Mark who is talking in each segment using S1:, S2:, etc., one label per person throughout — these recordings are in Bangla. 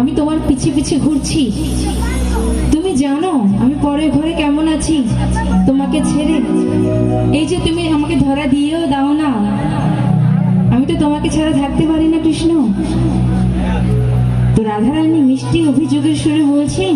S1: আমি তোমার পিছে পিছে ঘুরছি। তুমি জানো, আমি পরে ঘরে কেমন আছি? তোমাকে ছেড়ে, এই যে তুমি আমাকে ধরা দিয়েও দাও না। আমি তো তোমাকে ছাড়া থাকতে পারি না, কৃষ্ণ। তো রাধারানী মিষ্টি অভিযোগের সুরে বলছেন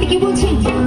S1: থেকে বলছেন?